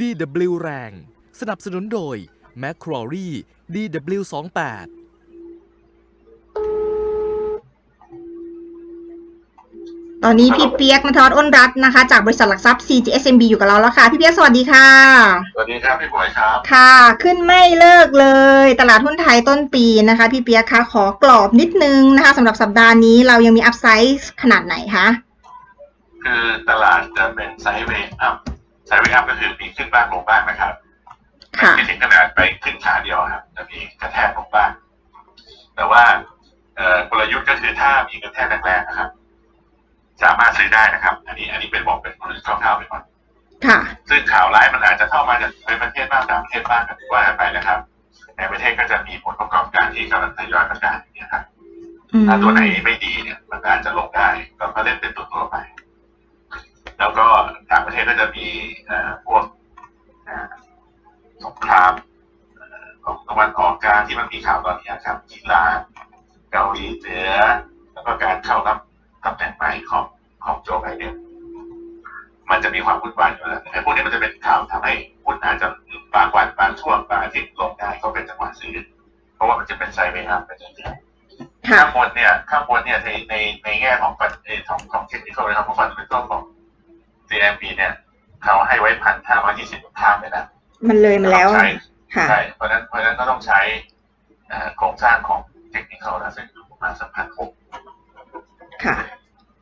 DW แรง สนับสนุนโดย m c q u a r i e DW28 ตอนนี้พี่เปียกนทวัฒน์อ้นรัตน์นะคะ จากบริษัทหลักทรัพย์ CGSMB อยู่กับเราแล้วค่ะ พี่เปียกสวัสดีค่ะ สวัสดีครับพี่บอยครับ ค่ะ ขึ้นไม่เลิกเลย ตลาดหุ้นไทยต้นปีนะคะ พี่เปียกคะขอกรอบนิดนึงนะคะสำหรับสัปดาห์นี้เรายังมีอัพไซด์ขนาดไหนคะ คือตลาดจะเป็นไซด์เวย์อัพ ไซด์เวย์อัพก็คือมีขึ้นบ้างลงบ้างนะครับค่ะไม่ถึงขนาดไปขึ้นขาเดียวครับจะมีกระแทกลงบ้างแต่ว่าเอ่อกลยุทธ์ก็คือถ้ามีกระแทกแรงๆนะครับ สามารถซื้อได้นะครับ อันนี้อันนี้เป็นบอกเป็นกลยุทธ์คร่าวๆไปก่อนค่ะ ซึ่งข่าวร้ายมันอาจจะเข้ามาจากในประเทศบ้างต่างประเทศบ้างกันว่ากันไปนะครับในประเทศก็จะมีผลประกอบการที่กำลังทยอยประกาศอย่างนี้ยครับอืมถ้าตัวไหนไม่ดีเนี่ย มันอาจจะลงได้ก็ก็เล่นเป็นตัวตัวๆไป แล้วก็ต่างประเทศก็จะมีเอ่อพวกเอ่อสงครามเอ่อของตะวันออกกลางที่มันมีข่าวตอนนี้ครับอิหร่านเกาหลีเหนือ แล้วก็การเข้ารับตำแหน่งใหม่ของของโจไบเดนมันจะมีความวุ่นวายอยู่แล้วไอ้พวกนี้มันจะเป็นข่าวทำให้หุ้นอาจจะบางวันบางช่วงบางอาทิตย์ลงได้ก็เป็นจังหวะซื้อ เพราะว่ามันจะเป็นไซด์เวย์อัพไปเรื่อยๆค่ะข้างบนเนี่ยข้างบนเนี่ยในในในแง่ของฟันเออของของเทคนิคนะครับของฟันเป็นต้นของ CMB เนี่ยเขาให้ไว้พันห้าร้อยยี่สิบข้ามไปแล้วมันเลยมาแล้วใช่ค่ะใช่เพราะฉะนั้นเพราะฉะนั้นก็ต้องใช้เอ่อโครงสร้างของเทคนิคเขานะซึ่งอยู่ประมาณสักพันหกค่ะ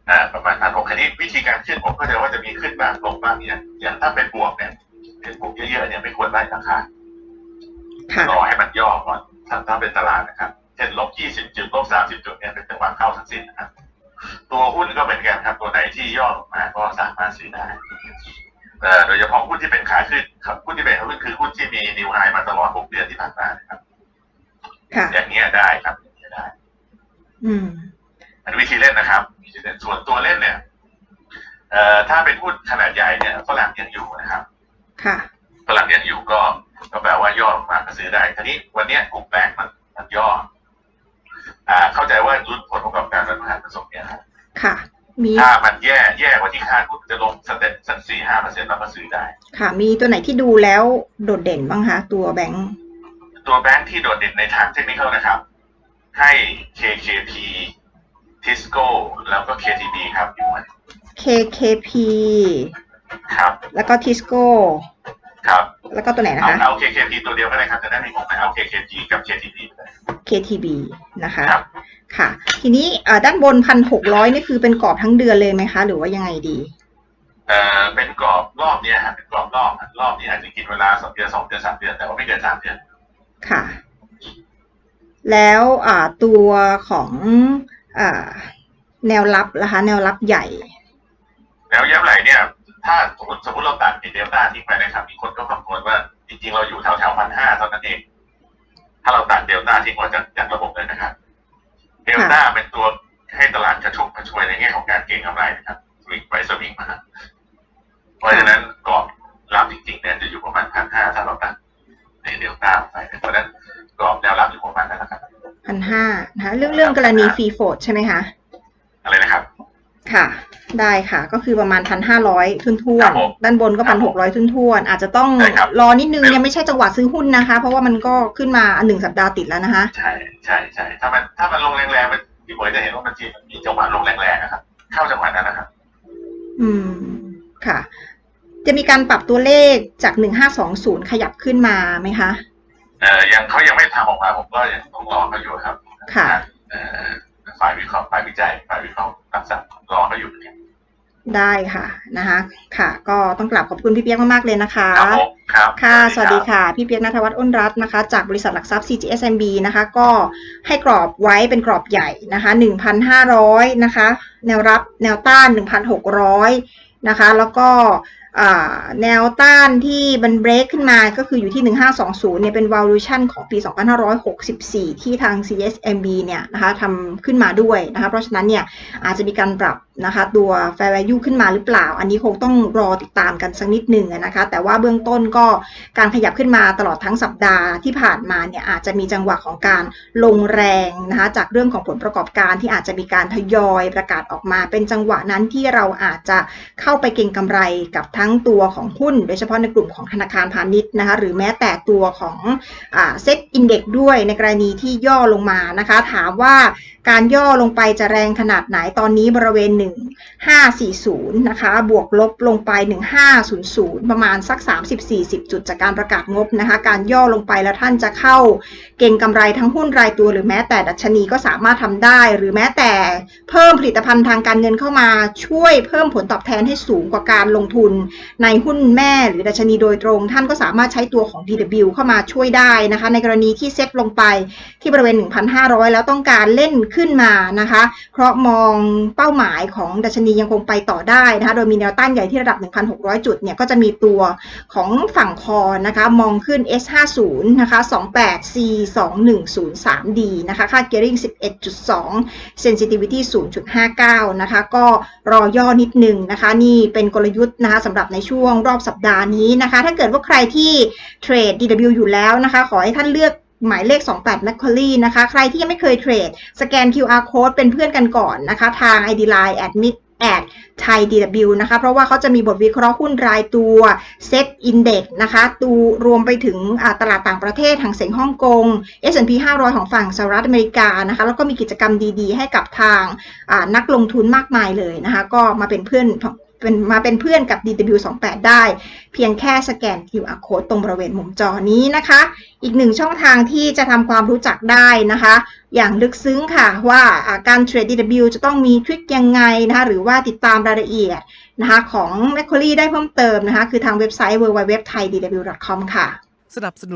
อ่าประมาณพันหกคันนี้วิธีการขึ้นผมก็จะว่าจะมีขึ้นบ้างลงบ้างเนี่ยอย่างถ้าเป็นบวกเนี่ยเป็นบวกเยอะๆเนี่ยไม่ควรไล่ราคาค่ะรอให้มันย่อก่อนถ้าถ้าเป็นตลาดนะครับเช่นลบ20จุดลบ30จุดเนี่ยเป็นจังหวะเข้าทั้งสิ้นนะครับ ตัวหุ้นก็เหมือนกันครับตัวไหนที่ย่อลงมาก็สามารถซื้อได้เอ่อโดยเฉพาะหุ้นที่เป็นขาขึ้นครับหุ้นที่เป็นขาขึ้นคือหุ้นที่มีนิวไฮมาตลอด6เดือนที่ผ่านมานะครับค่ะอย่างเงี้ยได้ครับอย่างเงี้ยได้ อืมอันนวิธีเล่นนะครับวิธีเล่นส่วนตัวเล่นเนี่ยเอ่อถ้าเป็นหุ้นขนาดใหญ่เนี่ยฝรั่งยังอยู่นะครับค่ะฝรั่งยังอยู่ก็ก็แปลว่าย่อลงมาก็ซื้อได้ทีนี้วันเนี้ยกลุ่มแบงก์มันมันย่อ อ่า เข้าใจว่ารุ้นผลประกอบการรัฐบาลผสมเนี่ยครับ ค่ะ มีถ้ามันแย่แย่กว่าที่คาดหุ้นจะลงสเต็ปสักสี่ห้าเปอร์เซ็นต์เราก็ซื้อได้ ค่ะ มีตัวไหนที่ดูแล้วโดดเด่นบ้างคะตัวแบงค์ตัวแบงก์ที่โดดเด่นในทางเทคนิคนะครับ ให้ KKP Tisco แล้วก็ KTB ครับอยู่มัน KKP ครับ แล้วก็ Tisco ครับ แล้วก็ตัวไหนนะเอาคะเอา KKP ตัวเดียวก็ได้ครับจะได้ไม่งงนะเอา KKP กับ KTB ไปเลย KTB นะคะ ครับ ค่ะ ทีนี้เอ่อด้านบนพันหกร้อยนี่คือเป็นกรอบทั้งเดือนเลยไหมคะ หรือว่ายังไงดีเอ่อเป็นกรอบรอบเนี้ยฮะเป็นกรอบรอบฮะรอบนี้อาจจะกินเวลาสองเดือนสองเดือนสามเดือนแต่ว่าไม่เกินสามเดือนค่ะ แล้วอ่าตัวของอ่าแนวรับนะคะ แนวรับใหญ่แล้วย้ำไหลเนี่ย ถ้าสมมติสมมติเราตัดเดลต้าทิ้งไปนะครับ มีคนก็คำนวณว่าจริงๆเราอยู่แถวแถวพันห้าเท่านั้นเอง ถ้าเราตัดเดลต้าทิ้งออกจากจากระบบเลยนะครับเดลต้าเป็นตัวให้ตลาดกระชุ่มกระชวยในแง่ของการเก็งกำไรนะครับสวิงไปสวิงมาเพราะฉะนั้นกรอบรับจริงๆเนี่ยจะอยู่ประมาณพันห้าถ้าเราตัดในเดลต้าออกไปเพราะฉะนั้นกรอบแนวรับอยู่ประมาณนั้นนะครับพันห้านะคะเรื่องเรื่องกรณีฟรีโฟดใช่ไหมคะ อะไรนะครับ ค่ะ ได้ค่ะ ก็คือประมาณพันห้าร้อยทุนทวครันบผมด้านบนก็ครัพันบหผกมร้อยทุนทวนอาจจะต้องใช่ครับรอนิดนึงยังไม่ใช่จังหวะซื้อหุ้นนะคะ เพราะว่ามันก็ขึ้นมาอันหนึ่งสัปดาห์ติดแล้วนะคะ ใช่ใช่ใช่ถ้ามันถ้ามันลงแรงๆมันพี่บอยจะเห็นว่ามันทีมันมีจังหวะลงแรงๆนะครับเข้าจังหวะนั้นนะครับ อืมค่ะ จะมีการปรับตัวเลขจากหนึ่งห้าสองศูนย์ขยับขึ้นมาไหมคะเอ่อยังเขายังไม่ทำออกมาผมก็ยังต้องรอเขาอยู่ครับ ค่ะ เอ่อ ฝ่ายวิเคราะห์ฝ่ายวิจัยฝ่ายวิเคราะห์รักษารอเขาอยู่เนี่ยได้ค่ะนะคะ ค่ะ ก็ต้องกลับขอบคุณพี่เปียกมากๆเลยนะคะครับผมครับค่ะ สวัสดีค่ะ พี่เปียกนัทวัฒน์อ้นรัตน์นะคะ จากบริษัทหลักทรัพย์ CGSMB นะคะ ก็ให้กรอบไว้เป็นกรอบใหญ่นะคะ 1,500 นะคะ แนวรับแนวต้าน 1,600 นะคะ แล้วก็อ่าแนวต้านที่มันเบรกขึ้นมาก็คืออยู่ที่ 1520 เนี่ยเป็น valuation ของปี 2564 ที่ทาง CSMB เนี่ยนะคะทำขึ้นมาด้วยนะคะ เพราะฉะนั้นเนี่ยอาจจะมีการปรับนะคะตัว fair value ขึ้นมาหรือเปล่า อันนี้คงต้องรอติดตามกันสักนิดหนึ่งนะคะ แต่ว่าเบื้องต้นก็การขยับขึ้นมาตลอดทั้งสัปดาห์ที่ผ่านมาเนี่ยอาจจะมีจังหวะของการลงแรงนะคะจากเรื่องของผลประกอบการที่อาจจะมีการทยอยประกาศออกมา เป็นจังหวะนั้นที่เราอาจจะเข้าไปเก็งกำไรกับทั้งตัวของหุ้น โดยเฉพาะในกลุ่มของธนาคารพาณิชย์นะคะหรือแม้แต่ตัวของเซ็ตอินเด็กด้วยในกรณีที่ย่อลงมานะคะ ถามว่าการย่อลงไปจะแรงขนาดไหนตอนนี้บริเวณ 1540 นะคะ บวกลบลงไป 1500 ประมาณสัก 30-40 จุดจากการประกาศงบนะคะ การย่อลงไปแล้วท่านจะเข้าเก่งกำไรทั้งหุ้นรายตัว หรือแม้แต่ดัชนีก็สามารถทำได้ หรือแม้แต่เพิ่มผลิตภัณฑ์ทางการเงินเข้ามาช่วยเพิ่มผลตอบแทนให้สูงกว่าการลงทุน ในหุ้นแม่หรือดัชนีโดยตรง ท่านก็สามารถใช้ตัวของ DW เข้ามาช่วยได้นะคะ ในกรณีที่เซ็ตลงไปที่บริเวณ 1,500 แล้วต้องการเล่นขึ้นมานะคะ เพราะมองเป้าหมายของดัชนียังคงไปต่อได้นะคะ โดยมีแนวต้านใหญ่ที่ระดับ 1,600 จุดเนี่ยก็จะมีตัวของฝั่งคอนะคะ มองขึ้น S50 นะคะ 28C2103D นะคะ ค่า gearing 11.2 sensitivity 0.59 นะคะ ก็รอย่อนิดนึงนะคะ นี่เป็นกลยุทธ์นะคะสำหรับในช่วงรอบสัปดาห์นี้นะคะ ถ้าเกิดว่าใครที่เทรด DW อยู่แล้วนะคะ ขอให้ท่านเลือก หมายเลข 28 m a c q u a r i e นะคะ ใครที่ยังไม่เคยเทรด สแกน QR code เป็นเพื่อนกันก่อนนะคะ ทาง ID Line admit at Thai DW นะคะ เพราะว่าเขาจะมีบทวิเคราะห์หุ้นรายตัว Set Index นะคะ ตูรวมไปถึงตลาดต่างประเทศทางเสียงฮ่องกง S&P 500 ของฝั่งสหรัฐอเมริกานะคะ แล้วก็มีกิจกรรมดีๆ ให้กับทางนักลงทุนมากมายเลยนะคะ ก็มาเป็นเพื่อน เป็นมาเป็นเพื่อนกับ DW28 ได้ เพียงแค่สแกน QR code ตรงบริเวณมุมจอนี้นะคะ อีกหนึ่งช่องทางที่จะทำความรู้จักได้นะคะ อย่างลึกซึ้งค่ะว่าการเทรด DW จะต้องมีทริคยังไงนะคะหรือว่าติดตามรายละเอียดนะคะของ m a c q u a r i e ได้เพิ่มเติมนะคะ คือทางเว็บไซต์ www.thaidw.com ค่ะ สนับสนุน